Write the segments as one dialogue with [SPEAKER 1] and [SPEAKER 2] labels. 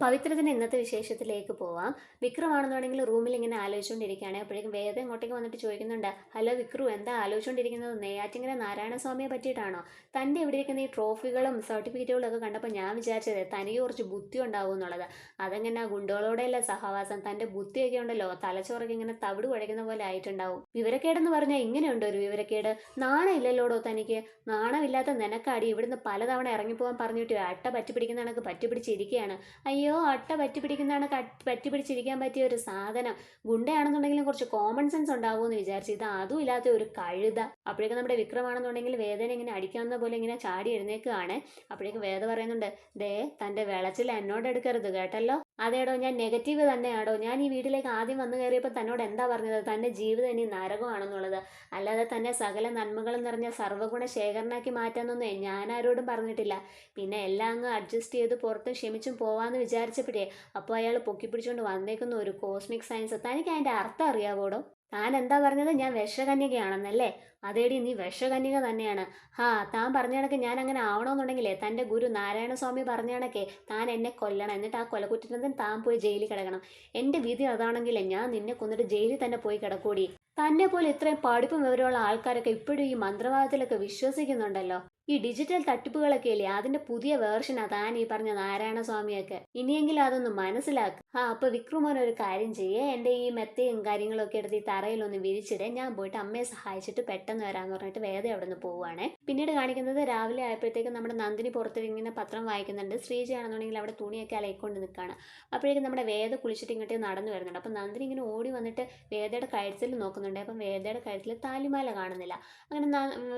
[SPEAKER 1] പവിത്രത്തിന് ഇന്നത്തെ വിശേഷത്തിലേക്ക് പോവാം. വിക്രമാണെന്നുണ്ടെങ്കിൽ റൂമിൽ ഇങ്ങനെ ആലോചിച്ചുകൊണ്ടിരിക്കുകയാണ്. അപ്പോഴേക്കും വേദം ഇങ്ങോട്ടേക്ക് വന്നിട്ട് ചോദിക്കുന്നുണ്ട് ഹലോ വിക്രു എന്താ ആലോചിച്ചുകൊണ്ടിരിക്കുന്നത്? നെയ്യാറ്റിങ്ങനെ നാരായണസ്വാമിയെ പറ്റിയിട്ടാണോ? തന്റെ ഇവിടെ ഇരിക്കുന്ന ഈ ട്രോഫികളും സർട്ടിഫിക്കറ്റുകളും ഒക്കെ കണ്ടപ്പോൾ ഞാൻ വിചാരിച്ചത് തനിക്ക് കുറച്ച് ബുദ്ധി ഉണ്ടാവും എന്നുള്ളത്. അതെങ്ങനെ ആ ഗുണ്ടകളോടെയല്ല സഹവാസം? തന്റെ ബുദ്ധിയൊക്കെ ഉണ്ടല്ലോ. തലച്ചോറൊക്കെ ഇങ്ങനെ തവിട് കുഴയ്ക്കുന്ന പോലെ ആയിട്ടുണ്ടാവും. വിവരക്കേടെന്ന് പറഞ്ഞാൽ ഇങ്ങനെയുണ്ട് ഒരു വിവരക്കേട്? നാണമില്ലല്ലോടോ തനിക്ക്? നാണമില്ലാത്ത നിനക്കാടി ഇവിടുന്ന് പലതവണ ഇറങ്ങിപ്പോകാൻ പറഞ്ഞിട്ട് അട്ട പറ്റിപ്പിടിക്കുന്ന കണക്ക് പറ്റിപ്പിടിച്ചിരിക്കുകയാണ്. അയ്യോ അട്ട പറ്റി പിടിക്കുന്നതാണ് പറ്റി പിടിച്ചിരിക്കാൻ പറ്റിയ ഒരു സാധനം. ഗുണ്ടയാണെന്നുണ്ടെങ്കിലും കുറച്ച് കോമൺ സെൻസ് ഉണ്ടാവുമെന്ന് വിചാരിച്ചു. ഇത് അതും ഇല്ലാത്ത ഒരു കഴുത. അപ്പോഴേക്കും നമ്മുടെ വിക്രമാണെന്നുണ്ടെങ്കിൽ വേദന ഇങ്ങനെ അടിക്കാവുന്ന പോലെ ഇങ്ങനെ ചാടി എഴുന്നേക്കുകയാണ് അപ്പോഴേക്കും വേദ പറയുന്നുണ്ട് ദേ തന്റെ വിളച്ചിൽ എന്നോട് എടുക്കരുത് കേട്ടല്ലോ? അതേടോ ഞാൻ നെഗറ്റീവ് തന്നെയാടോ. ഞാൻ ഈ വീട്ടിലേക്ക് ആദ്യം വന്നു കയറിയപ്പോൾ തന്നോട് എന്താ പറഞ്ഞത്? തന്റെ ജീവിതം ഇനി നരകമാണെന്നുള്ളത്. അല്ലാതെ തന്നെ സകല നന്മകളും നിറഞ്ഞ സർവഗുണ ശേഖരനാക്കി മാറ്റാമെന്നൊന്നും ഞാൻ ആരോടും പറഞ്ഞിട്ടില്ല. പിന്നെ എല്ലാം അങ്ങ് അഡ്ജസ്റ്റ് ചെയ്ത് പുറത്തും ക്ഷമിച്ചും പോവാന്ന് വിചാരിച്ചപ്പോഴേ അപ്പോൾ അയാൾ പൊക്കി പിടിച്ചുകൊണ്ട് വന്നേക്കുന്ന ഒരു കോസ്മിക് സയൻസ് തനിക്ക് അതിന്റെ അർത്ഥം അറിയാവോടോ? താൻ എന്താ പറഞ്ഞത്? ഞാൻ വിഷകന്യകയാണെന്നല്ലേ? അതേടി നീ വിഷകന്യക തന്നെയാണ്. ഹാ താൻ പറഞ്ഞ കണക്ക് ഞാൻ അങ്ങനെ ആവണമെന്നുണ്ടെങ്കിലേ തന്റെ ഗുരു നാരായണസ്വാമി പറഞ്ഞ കണക്കെ താൻ എന്നെ കൊല്ലണം. എന്നിട്ട് ആ കൊലക്കുറ്റത്തിന് താൻ പോയി ജയിലിൽ കിടക്കണം. എന്റെ വിധി അതാണെങ്കിലേ ഞാൻ നിന്നെ കൊന്നിട്ട് ജയിലിൽ തന്നെ പോയി കിടക്കൂടി. തന്നെ പോലെ ഇത്രയും പഠിപ്പും വിവരമുള്ള ആൾക്കാരൊക്കെ ഇപ്പോഴും ഈ മന്ത്രവാദത്തിലൊക്കെ വിശ്വസിക്കുന്നുണ്ടല്ലോ. ഈ ഡിജിറ്റൽ തട്ടിപ്പുകളൊക്കെ ഇല്ലേ അതിന്റെ പുതിയ വേർഷനാ താൻ ഈ പറഞ്ഞ നാരായണ സ്വാമിയൊക്കെ ഇനിയെങ്കിലും അതൊന്ന് മനസ്സിലാക്കുക ആ അപ്പൊ വിക്രമോൻ ഒരു കാര്യം ചെയ്യേ. എന്റെ ഈ മെത്തയും കാര്യങ്ങളൊക്കെ എടുത്ത് ഈ തറയിലൊന്ന് വിരിച്ചിടേ. ഞാൻ പോയിട്ട് അമ്മയെ സഹായിച്ചിട്ട് പെട്ടെന്ന് വരാന്ന് പറഞ്ഞിട്ട് വേദ അവിടെ നിന്ന് പോവുകയാണേ പിന്നീട് കാണിക്കുന്നത് രാവിലെ ആയപ്പോഴത്തേക്കും നമ്മുടെ നന്ദിനി പുറത്ത് ഇങ്ങനെ പത്രം വായിക്കുന്നുണ്ട്. ശ്രീജയാണെന്നുണ്ടെങ്കിൽ അവിടെ തുണിയൊക്കെ അലയിക്കൊണ്ട് നിൽക്കുകയാണ് അപ്പോഴേക്കും നമ്മുടെ വേദ കുളിച്ചിട്ട് ഇങ്ങോട്ട് നടന്നു വരുന്നുണ്ട്. അപ്പം നന്ദിനി ഇങ്ങനെ ഓടി വന്നിട്ട് വേദയുടെ കഴുത്തിൽ നോക്കുന്നുണ്ട്. അപ്പം വേദയുടെ കഴുത്തിൽ താലിമാല കാണുന്നില്ല. അങ്ങനെ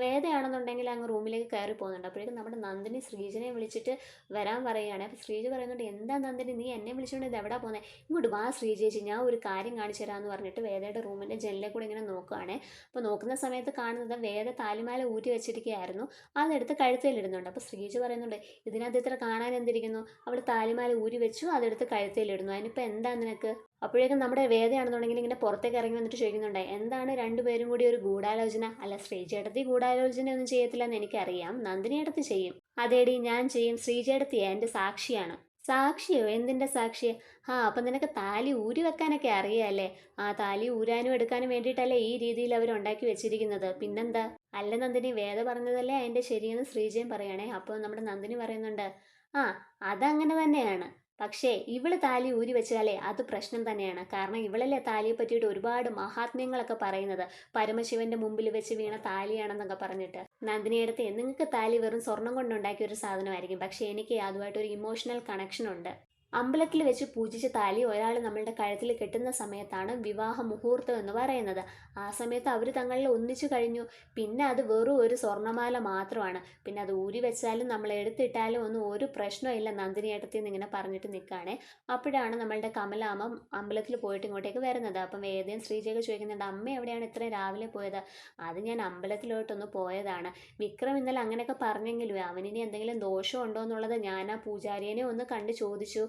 [SPEAKER 1] വേദയാണെന്നുണ്ടെങ്കിൽ അങ്ങ് റൂമിലേക്ക് കയറി പോകുന്നുണ്ട്. അപ്പോഴേക്കും നമ്മുടെ നന്ദിനി ശ്രീജനെ വിളിച്ചിട്ട് വരാൻ പറയുകയാണ്. അപ്പോൾ ശ്രീജ പറയുന്നുണ്ട് എന്താ നന്ദിനി നീ എന്നെ വിളിച്ചുകൊണ്ട് ഇത് എവിടെ പോകുന്നത് ഇങ്ങോട്ട് വാ ശ്രീജേച്ചി ഞാൻ ഒരു കാര്യം കാണിച്ചു തരാമെന്ന് പറഞ്ഞിട്ട് വേദയുടെ റൂമിന്റെ ജനലിൽ കൂടെ ഇങ്ങനെ നോക്കുകയാണ് അപ്പോൾ നോക്കുന്ന സമയത്ത് കാണുന്നത് വേദ താലിമാല ഊറ്റി വെച്ചിരിക്കുകയായിരുന്നു. അതെടുത്ത് കഴുത്തേലിടുന്നുണ്ട്. അപ്പോൾ ശ്രീജ പറയുന്നുണ്ട് ഇതിനകത്ത് ഇത്ര കാണാൻ എന്തിരിക്കുന്നു? അവൾ താലിമാല ഊരി വെച്ചു അതെടുത്ത് കഴുത്തേലിടുന്നു. അതിനിപ്പോൾ എന്താ നിനക്ക്? അപ്പോഴേക്കും നമ്മുടെ വേദയാണെന്നുണ്ടെങ്കിൽ ഇങ്ങനെ പുറത്തേക്ക് ഇറങ്ങി വന്നിട്ട് ചോദിക്കുന്നുണ്ട് എന്താണ് രണ്ടുപേരും കൂടി ഒരു ഗൂഢാലോചന? അല്ല ശ്രീചേട്ടത്തി ഗൂഢാലോചന ഒന്നും ചെയ്യത്തില്ലെന്ന് എനിക്കറിയാം നന്ദിനിയേട്ടത്തി ചെയ്യും. അതേടി ഞാൻ ചെയ്യും. ശ്രീചേട്ടത്തി എന്റെ സാക്ഷിയാണ്. സാക്ഷിയോ? എന്തിന്റെ സാക്ഷി? ആ അപ്പം നിനക്ക് താലി ഊരി വെക്കാനൊക്കെ അറിയാമല്ലേ ആ താലി ഊരാനും എടുക്കാനും വേണ്ടിയിട്ടല്ലേ ഈ രീതിയിൽ അവർ ഉണ്ടാക്കി വെച്ചിരിക്കുന്നത്. പിന്നെന്താ? അല്ല നന്ദിനി വേദ പറഞ്ഞതല്ലേ അതിന്റെ ശരിയെന്ന് ശ്രീജയും പറയണേ. അപ്പോൾ നമ്മുടെ നന്ദിനി പറയുന്നുണ്ട് ആ അതങ്ങനെ തന്നെയാണ്. പക്ഷേ ഇവൾ താലി ഊരി വെച്ചാലേ അത് പ്രശ്നം തന്നെയാണ്. കാരണം ഇവളല്ലേ താലിയെ പറ്റിയിട്ട് ഒരുപാട് മഹാത്മ്യങ്ങളൊക്കെ പറയുന്നത്. പരമശിവന്റെ മുമ്പിൽ വെച്ച് വീണ താലിയാണെന്നൊക്കെ പറഞ്ഞിട്ട്. നന്ദിനിയടുത്ത് നിങ്ങൾക്ക് താലി വെറും സ്വർണം കൊണ്ടുണ്ടാക്കിയ ഒരു സാധനമായിരിക്കും. പക്ഷേ എനിക്ക് അതുമായിട്ട് ഒരു ഇമോഷണൽ കണക്ഷൻ ഉണ്ട്. അമ്പലത്തിൽ വെച്ച് പൂജിച്ച താലി ഒരാൾ നമ്മളുടെ കഴുത്തിൽ കെട്ടുന്ന സമയത്താണ് വിവാഹ മുഹൂർത്തം എന്ന് പറയുന്നത്. ആ സമയത്ത് അവർ തങ്ങളിൽ ഒന്നിച്ചു കഴിഞ്ഞു. പിന്നെ അത് വെറും ഒരു സ്വർണമാല മാത്രമാണ്. പിന്നെ അത് ഊരി വെച്ചാലും നമ്മൾ എടുത്തിട്ടാലും ഒന്നും ഒരു പ്രശ്നമില്ല നന്ദിനിയേട്ടത്തിൽ നിന്ന് ഇങ്ങനെ പറഞ്ഞിട്ട് നിൽക്കുകയാണേ അപ്പോഴാണ് നമ്മളുടെ കമലാമ്മ അമ്പലത്തിൽ പോയിട്ട് ഇങ്ങോട്ടേക്ക് വരുന്നത്. അപ്പം വേദയും ശ്രീജയൊക്കെ ചോദിക്കുന്നുണ്ട് അമ്മ എവിടെയാണ് ഇത്രയും രാവിലെ പോയത്? അത് ഞാൻ അമ്പലത്തിലോട്ടൊന്ന് പോയതാണ്. വിക്രം ഇന്നലെ അങ്ങനെയൊക്കെ പറഞ്ഞെങ്കിലും അവനിനി എന്തെങ്കിലും ദോഷമുണ്ടോ എന്നുള്ളത് ഞാൻ ആ പൂജാരിയെ ഒന്ന് കണ്ട് ചോദിച്ചു.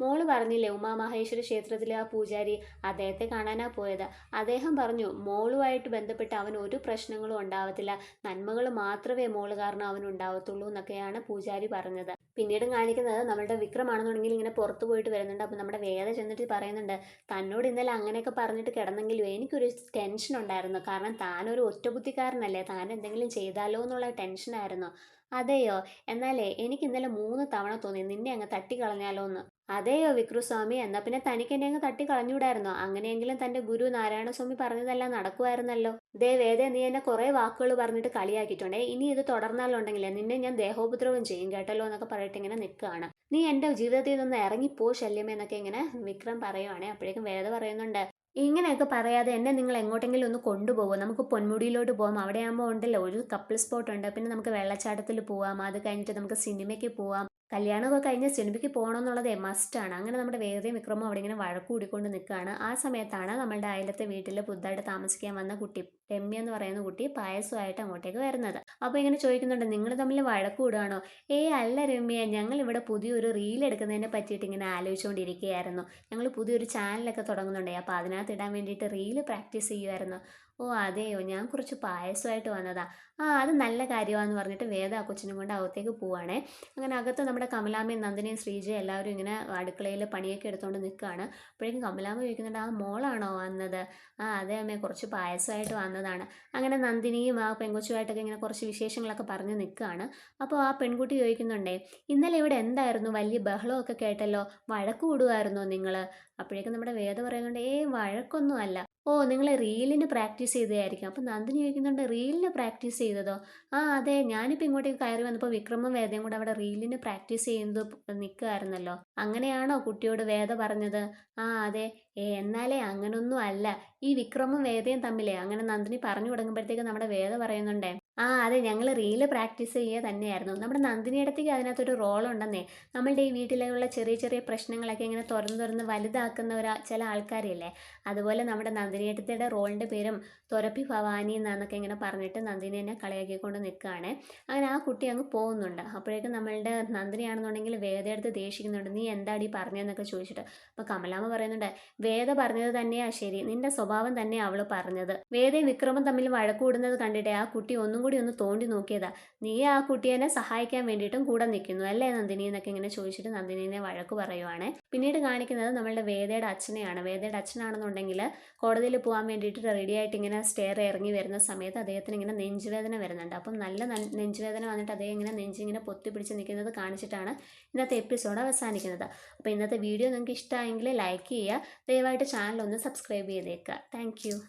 [SPEAKER 1] മോൾ പറഞ്ഞില്ലേ ഉമാമഹേശ്വര ക്ഷേത്രത്തിലെ ആ പൂജാരി അദ്ദേഹത്തെ കാണാനാ പോയത്. അദ്ദേഹം പറഞ്ഞു മോളുമായിട്ട് ബന്ധപ്പെട്ട് അവൻ ഒരു പ്രശ്നങ്ങളും ഉണ്ടാവത്തില്ല. നന്മകൾ മാത്രമേ മോൾ കാരണം അവൻ ഉണ്ടാവത്തുള്ളൂ എന്നൊക്കെയാണ് പൂജാരി പറഞ്ഞത്. പിന്നീട് കാണിക്കുന്നത് നമ്മളുടെ വിക്രമാണെന്നുണ്ടെങ്കിൽ ഇങ്ങനെ പുറത്തു പോയിട്ട് വരുന്നുണ്ട്. അപ്പം നമ്മുടെ വേദ ചെന്നിട്ട് പറയുന്നുണ്ട് തന്നോട് ഇന്നലെ അങ്ങനെയൊക്കെ പറഞ്ഞിട്ട് കിടന്നെങ്കിലും എനിക്കൊരു ടെൻഷൻ ഉണ്ടായിരുന്നു. കാരണം താനൊരു ഒറ്റബുദ്ധിക്കാരനല്ലേ. താൻ എന്തെങ്കിലും ചെയ്താലോ എന്നുള്ള ടെൻഷനായിരുന്നു അതെയോ? എന്നാലേ എനിക്ക് ഇന്നലെ മൂന്ന് തവണ തോന്നി. നിന്നെ അങ്ങ് തട്ടിക്കളഞ്ഞാലോ എന്ന് അതെയോ വിക്രുസ്വാമി? എന്നാ പിന്നെ തനിക്ക് എന്നെ അങ്ങ് തട്ടി കളഞ്ഞുകൂടായിരുന്നോ അങ്ങനെയെങ്കിലും തന്റെ ഗുരു നാരായണസ്വാമി പറഞ്ഞതെല്ലാം നടക്കുമായിരുന്നല്ലോ. ദേ വേദേ നീ എന്നെ കുറെ വാക്കുകൾ പറഞ്ഞിട്ട് കളിയാക്കിയിട്ടുണ്ടേ. ഇനി ഇത് തുടർന്നാലുണ്ടെങ്കിൽ നിന്നെ ഞാൻ ദേഹോപദ്രവം ചെയ്യും കേട്ടല്ലോ എന്നൊക്കെ പറഞ്ഞിട്ട് ഇങ്ങനെ നിൽക്കുകയാണ് നീ എന്റെ ജീവിതത്തിൽ നിന്ന് ഇറങ്ങിപ്പോ ശല്യമേ എന്നൊക്കെ ഇങ്ങനെ വിക്രം പറയുവാണേ. അപ്പോഴേക്കും വേദ പറയുന്നുണ്ട് ഇങ്ങനെയൊക്കെ പറയാതെ എന്നെ നിങ്ങൾ എങ്ങോട്ടെങ്കിലും ഒന്ന് കൊണ്ടുപോകും. നമുക്ക് പൊന്മുടിയിലോട്ട് പോകാം അവിടെ ആകുമ്പോൾ ഉണ്ടല്ലോ ഒരു കപ്പിൾ സ്പോട്ട് ഉണ്ട്. പിന്നെ നമുക്ക് വെള്ളച്ചാട്ടത്തിൽ പോവാം. അത് കഴിഞ്ഞിട്ട് നമുക്ക് സിനിമയ്ക്ക് പോവാം. കല്യാണമൊക്കെ കഴിഞ്ഞ് സിനിമയ്ക്ക് പോകണം പോകണമെന്നുള്ളത് മസ്റ്റാണ് അങ്ങനെ നമ്മുടെ വേദയും വിക്രമും അവിടെ ഇങ്ങനെ വഴക്കൂടിക്കൊണ്ട് നിൽക്കുകയാണ്. ആ സമയത്താണ് നമ്മളുടെ അയലത്തെ വീട്ടിൽ പുതുതായിട്ട് താമസിക്കാൻ വന്ന കുട്ടി രമ്യ എന്ന് പറയുന്ന കുട്ടി പായസമായിട്ട് അങ്ങോട്ടേക്ക് വരുന്നത്. അപ്പോൾ ഇങ്ങനെ ചോദിക്കുന്നുണ്ട് നിങ്ങൾ തമ്മിൽ വഴക്കൂടുകയാണോ കൂടുകയാണോ ഏയ് അല്ല രമ്യ. ഞങ്ങൾ ഇവിടെ പുതിയൊരു റീൽ എടുക്കുന്നതിനെ പറ്റിയിട്ട് ഇങ്ങനെ ആലോചിച്ചുകൊണ്ടിരിക്കുകയായിരുന്നു. ഞങ്ങൾ പുതിയൊരു ചാനലൊക്കെ തുടങ്ങുന്നുണ്ടേ. അപ്പോൾ അതിനകത്ത് ഇടാൻ വേണ്ടിയിട്ട് റീൽ പ്രാക്ടീസ് ചെയ്യുമായിരുന്നു ഓ അതെയോ? ഞാൻ കുറച്ച് പായസമായിട്ട് വന്നതാ. ആ അത് നല്ല കാര്യമാണെന്ന് പറഞ്ഞിട്ട് വേദ കൊച്ചിനും കൊണ്ട് അകത്തേക്ക് പോവാണേ. അങ്ങനെ അകത്ത് നമ്മുടെ കമലാമ്മയും നന്ദിനിയും ശ്രീജയും എല്ലാവരും ഇങ്ങനെ അടുക്കളയിൽ പണിയൊക്കെ എടുത്തുകൊണ്ട് നിൽക്കുകയാണ് അപ്പോഴേക്കും കമലാമ്മ ചോദിക്കുന്നുണ്ട് ആ മോളാണോ വന്നത്? ആ അതെ അമ്മേ കുറച്ച് പായസമായിട്ട് വന്നതാണ്. അങ്ങനെ നന്ദിനിയും ആ പെൺകൊച്ചുമായിട്ടൊക്കെ ഇങ്ങനെ കുറച്ച് വിശേഷങ്ങളൊക്കെ പറഞ്ഞ് നിൽക്കുകയാണ് അപ്പോൾ ആ പെൺകുട്ടി ചോദിക്കുന്നുണ്ടേ ഇന്നലെ ഇവിടെ എന്തായിരുന്നു? വലിയ ബഹളമൊക്കെ കേട്ടല്ലോ? വഴക്ക് കൂടുമായിരുന്നോ നിങ്ങൾ അപ്പോഴേക്കും നമ്മുടെ വേദ പറയുന്നുണ്ട് ഏ വഴക്കൊന്നും അല്ല ഓ നിങ്ങൾ റീലിന് പ്രാക്ടീസ് ചെയ്തതായിരിക്കും. അപ്പം നന്ദിനി ചോദിക്കുന്നുണ്ട് റീലിന് പ്രാക്ടീസ് ചെയ്തതോ? ആ അതെ ഞാനിപ്പോൾ ഇങ്ങോട്ടേക്ക് കയറി വന്നപ്പോൾ വിക്രമും വേദയും കൂടെ അവിടെ റീലിന് പ്രാക്ടീസ് ചെയ്യുന്നത് നിൽക്കുമായിരുന്നല്ലോ അങ്ങനെയാണോ കുട്ടിയോട് വേദ പറഞ്ഞത്? ആ അതെ. എന്നാലേ അങ്ങനൊന്നും അല്ല. ഈ വിക്രമും വേദയും തമ്മിലേ? അങ്ങനെ നന്ദിനി പറഞ്ഞു തുടങ്ങുമ്പോഴത്തേക്ക് നമ്മുടെ വേദ പറയുന്നുണ്ടേ ആ അതെ ഞങ്ങൾ റീൽ പ്രാക്ടീസ് ചെയ്യുക തന്നെയായിരുന്നു. നമ്മുടെ നന്ദിനിയിടത്തേക്ക് അതിനകത്തൊരു റോളുണ്ടെന്നേ നമ്മളുടെ ഈ വീട്ടിലുള്ള ചെറിയ ചെറിയ പ്രശ്നങ്ങളൊക്കെ ഇങ്ങനെ തുറന്ന് തുറന്ന് വലുതാക്കുന്ന ഒരു ചില ആൾക്കാരില്ലേ? അതുപോലെ നമ്മുടെ നന്ദിനിയേട്ടത്തിയുടെ റോളിന്റെ പേരും തുരപ്പി ഭവാനി എന്നൊക്കെ ഇങ്ങനെ പറഞ്ഞിട്ട് നന്ദിനിനെ കളിയാക്കിക്കൊണ്ട് നിൽക്കുകയാണ് അങ്ങനെ ആ കുട്ടി അങ്ങ് പോകുന്നുണ്ട്. അപ്പോഴേക്കും നമ്മളുടെ നന്ദിനിയാണെന്നുണ്ടെങ്കിൽ വേദയെടുത്ത് ദേഷിക്കുന്നുണ്ട്. നീ എന്താടി പറഞ്ഞതെന്നൊക്കെ ചോദിച്ചിട്ട്. അപ്പോൾ കമലാമ്മ പറയുന്നുണ്ട് വേദ പറഞ്ഞത് തന്നെയാണ് ശരി. സ്വഭാവം തന്നെയാണ് അവൾ പറഞ്ഞത്. വേദയും വിക്രമും തമ്മിൽ വഴക്കൂടുന്നത് കണ്ടിട്ട് ആ കുട്ടി ഒന്നും കൂടി ഒന്ന് തോണ്ടി നോക്കിയതാ. നീ ആ കുട്ടിയെ സഹായിക്കാൻ വേണ്ടിയിട്ടും കൂടെ നിൽക്കുന്നു അല്ലേ നന്ദിനി എന്നൊക്കെ ഇങ്ങനെ ചോദിച്ചിട്ട് നന്ദിനിനെ വഴക്ക് പറയുവാണ്. പിന്നീട് കാണിക്കുന്നത് നമ്മളുടെ വേദയുടെ അച്ഛനെയാണ്. വേദയുടെ അച്ഛനാണെന്നുണ്ടെങ്കിൽ കോടതിയിൽ പോകാൻ വേണ്ടിയിട്ട് റെഡി ആയിട്ട് ഇങ്ങനെ സ്റ്റെയർ ഇറങ്ങി വരുന്ന സമയത്ത് അദ്ദേഹത്തിന് ഇങ്ങനെ നെഞ്ചുവേദന വരുന്നുണ്ട്. അപ്പം നല്ല നെഞ്ചുവേദന വന്നിട്ട് അദ്ദേഹം ഇങ്ങനെ നെഞ്ചിങ്ങനെ പൊത്തി പിടിച്ച് നിൽക്കുന്നത് കാണിച്ചിട്ടാണ് ഇന്നത്തെ എപ്പിസോഡ് അവസാനിക്കുന്നത്. അപ്പോൾ ഇന്നത്തെ വീഡിയോ നിങ്ങൾക്ക് ഇഷ്ടമായെങ്കിൽ ലൈക്ക് ചെയ്യുക. ദയവായിട്ട് ചാനൽ ഒന്ന് സബ്സ്ക്രൈബ് ചെയ്തേക്കുക. Thank you.